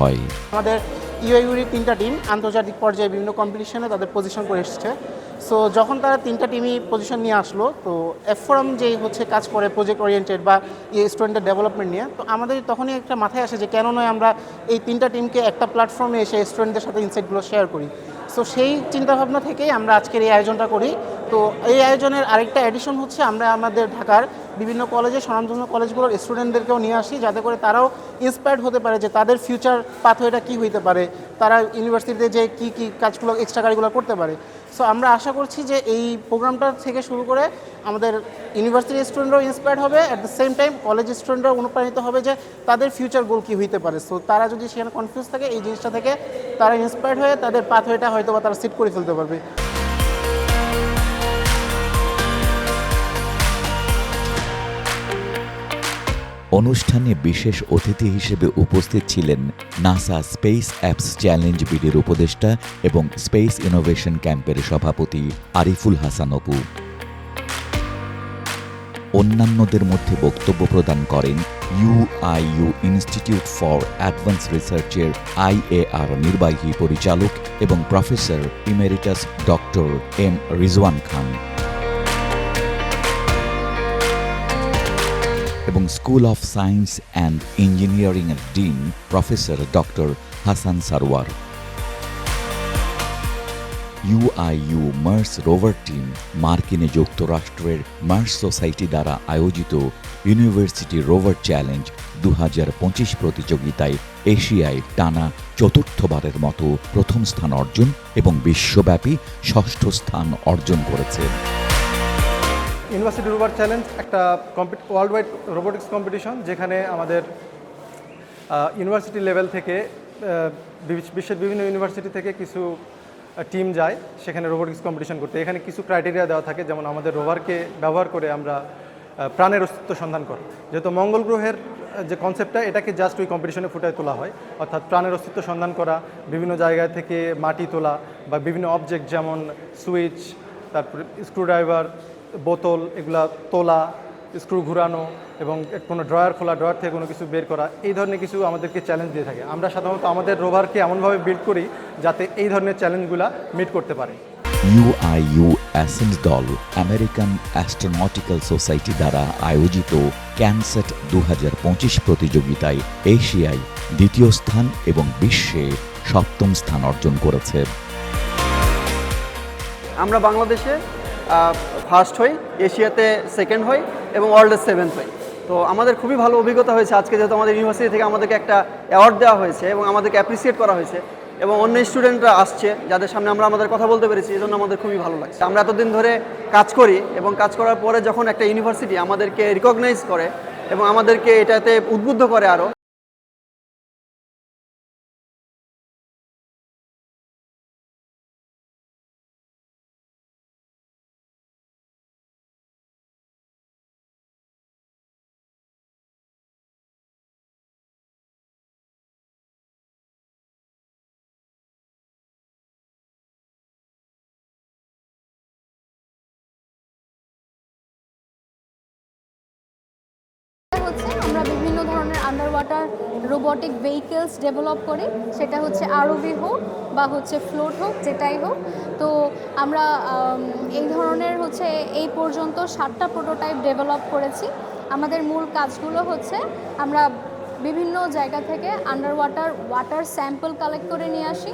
হয়। আমাদের ইউআইউরির তিনটা টিম আন্তর্জাতিক পর্যায়ে বিভিন্ন কম্পিটিশনে তাদের পজিশন করে এসেছে। সো যখন তারা তিনটা টিমই পজিশন নিয়ে আসলো, তো এফ ফোরাম যেই হচ্ছে কাজ করে প্রজেক্ট ওরিয়েন্টেড বা স্টুডেন্টের ডেভেলপমেন্ট নিয়ে, তো আমাদের তখনই একটা মাথায় আসে যে কেন নয় আমরা এই তিনটা টিমকে একটা প্ল্যাটফর্মে এসে স্টুডেন্টদের সাথে ইনসাইটগুলো শেয়ার করি। সো সেই চিন্তাভাবনা থেকেই আমরা আজকের এই আয়োজনটা করি। তো এই আয়োজনের আরেকটা এডিশন হচ্ছে আমরা আমাদের ঢাকার বিভিন্ন কলেজে, স্বনামধন্য কলেজগুলোর স্টুডেন্টদেরকেও নিয়ে আসি যাতে করে তারাও ইন্সপায়ার্ড হতে পারে যে তাদের ফিউচার পাথওয়েটা কী হইতে পারে, তারা ইউনিভার্সিটিতে যে কী কী কাজগুলো এক্সট্রা কারিগুলো করতে পারে। সো আমরা আশা করছি যে এই প্রোগ্রামটা থেকে শুরু করে আমাদের ইউনিভার্সিটি স্টুডেন্টরাও ইন্সপায়ার্ড হবে at the same time college স্টুডেন্টরাও অনুপ্রাণিত হবে যে তাদের ফিউচার গোল কী হইতে পারে। সো তারা যদি সেখানে কনফিউজ থাকে, এই জিনিসটা থেকে তারা ইন্সপায়ার্ড হয়ে তাদের পাথওয়েটা হয়তো বা তারা সিট করে ফেলতে পারবে। অনুষ্ঠানে বিশেষ অতিথি হিসেবে উপস্থিত ছিলেন নাসা স্পেস অ্যাপস চ্যালেঞ্জ বিডির উপদেষ্টা এবং স্পেস ইনোভেশন ক্যাম্পের সভাপতি আরিফুল হাসান অপু। অন্যান্যদের মধ্যে বক্তব্য প্রদান করেন ইউআইইউ ইনস্টিটিউট ফর অ্যাডভান্স রিসার্চের আইএআর নির্বাহী পরিচালক এবং professor emeritus doctor M Rizwan Khan. এবং school of science and engineering এর dean professor doctor Hasan Sarwar UIU Mars rover team মার্কিনে যুক্তরাষ্ট্রের মার্স সোসাইটি দ্বারা আয়োজিত ইউনিভার্সিটি রোভার চ্যালেঞ্জ দু হাজার পঁচিশ প্রতিযোগিতায় এশিয়ায় টানা চতুর্থবারের মতো প্রথম স্থান অর্জন এবং বিশ্বব্যাপী ষষ্ঠ স্থান অর্জন করেছে। ইউনিভার্সিটি রোভার চ্যালেঞ্জ একটা ওয়ার্ল্ড ওয়াইড রোবোটিক্স কম্পিটিশন যেখানে আমাদের ইউনিভার্সিটি লেভেল থেকে বিশ্বের বিভিন্ন ইউনিভার্সিটি থেকে কিছু টিম যায় সেখানে রোবোটিক্স কম্পিটিশন করতে। এখানে কিছু ক্রাইটেরিয়া দেওয়া থাকে, যেমন আমাদের রোভারকে ব্যবহার করে আমরা প্রাণের অস্তিত্ব সন্ধান করি। যেহেতু মঙ্গল গ্রহের যে কনসেপ্টটা এটাকে জাস্ট ওই কম্পিটিশনে ফুটায় তোলা হয়। অর্থাৎ প্রাণের অস্তিত্ব সন্ধান করা, বিভিন্ন জায়গা থেকে মাটি তোলা বা বিভিন্ন অবজেক্ট যেমন সুইচ তারপরে স্ক্রুড্রাইভার বোতল এগুলা তোলা স্ক্রু ঘুরানো এবং কোনো ড্রয়ার খোলা ড্রয়ার থেকে কোনো কিছু বের করা এই ধরনের কিছু আমাদেরকে চ্যালেঞ্জ দিয়ে থাকে। আমরা সাধারণত আমাদের রোভারকে এমনভাবে বিল্ড করি যাতে এই ধরনের চ্যালেঞ্জগুলো মিট করতে পারে। ইউআইইউ অ্যাসেন্স দল আমেরিকান অ্যাস্ট্রোনটিক্যাল সোসাইটি দ্বারা আয়োজিত ক্যানসেট দু হাজার পঁচিশ প্রতিযোগিতায় এশিয়ায় দ্বিতীয় স্থান এবং বিশ্বে সপ্তম স্থান অর্জন করেছে। আমরা বাংলাদেশে ফার্স্ট হই, এশিয়াতে সেকেন্ড হই এবং ওয়ার্ল্ডের সেভেন্থ হই। তো আমাদের খুবই ভালো অভিজ্ঞতা হয়েছে আজকে যেহেতু আমাদের ইউনিভার্সিটি থেকে আমাদেরকে একটা অ্যাওয়ার্ড দেওয়া হয়েছে এবং আমাদেরকে অ্যাপ্রিসিয়েট করা হয়েছে এবং অন্য স্টুডেন্টরা আসছে যাদের সামনে আমরা আমাদের কথা বলতে পেরেছি, এই জন্য আমাদের খুবই ভালো লাগছে। আমরা এতদিন ধরে কাজ করি এবং কাজ করার পরে যখন একটা ইউনিভার্সিটি আমাদেরকে রিকগনাইজ করে এবং আমাদেরকে এটাতে উদ্বুদ্ধ করে আরও হচ্ছে, আমরা বিভিন্ন ধরনের under water robotic vehicles develop করি। সেটা হচ্ছে আরওভি হোক বা হচ্ছে ফ্লোট হোক, যেটাই হোক। তো আমরা এই ধরনের হচ্ছে এই পর্যন্ত সাতটা প্রোটোটাইপ ডেভেলপ করেছি। আমাদের মূল কাজগুলো হচ্ছে, আমরা বিভিন্ন জায়গা থেকে under water water sample collect করে নিয়ে আসি।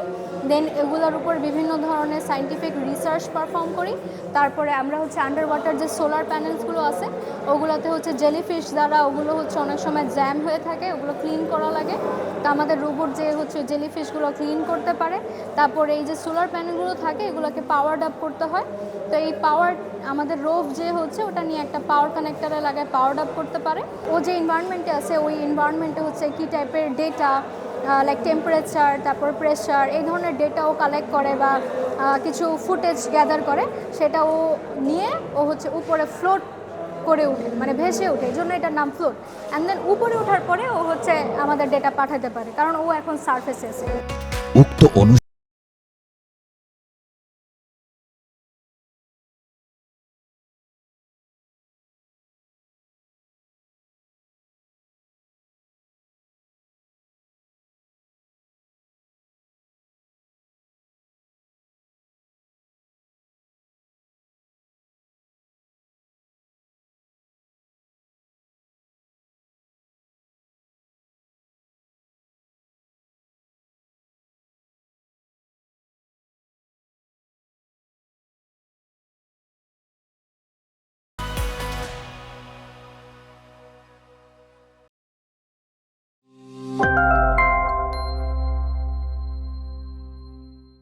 দেন এগুলোর উপর বিভিন্ন ধরনের সাইন্টিফিক রিসার্চ পারফর্ম করি। তারপরে আমরা হচ্ছে আন্ডার ওয়াটার যে সোলার প্যানেলসগুলো আছে, ওগুলোতে হচ্ছে জেলিফিশ দ্বারা ওগুলো হচ্ছে অনেক সময় জ্যাম হয়ে থাকে, ওগুলো ক্লিন করা লাগে। তো আমাদের রোবট যে হচ্ছে জেলিফিশগুলো ক্লিন করতে পারে। তারপরে এই যে সোলার প্যানেলগুলো থাকে, এগুলোকে পাওয়ার আপ করতে হয়। তো এই পাওয়ার আমাদের রোভ যে হচ্ছে, ওটা নিয়ে একটা পাওয়ার কানেক্টারে লাগায় পাওয়ার আপ করতে পারে। ও যে এনভায়রনমেন্টে আছে, ওই এনভায়রনমেন্টে হচ্ছে কী টাইপের ডেটা লাইক টেম্পারেচার তারপর প্রেশার এই ধরনের ডেটাও কালেক্ট করে বা কিছু ফুটেজ গ্যাদার করে, সেটাও নিয়ে ও হচ্ছে উপরে ফ্লোট করে ওঠে মানে ভেসে ওঠে, এই জন্য এটার নাম ফ্লোট অ্যান্ড দেন উপরে ওঠার পরে ও হচ্ছে আমাদের ডেটা পাঠাতে পারে, কারণ ও এখন সার্ফেসে আছে। উক্ত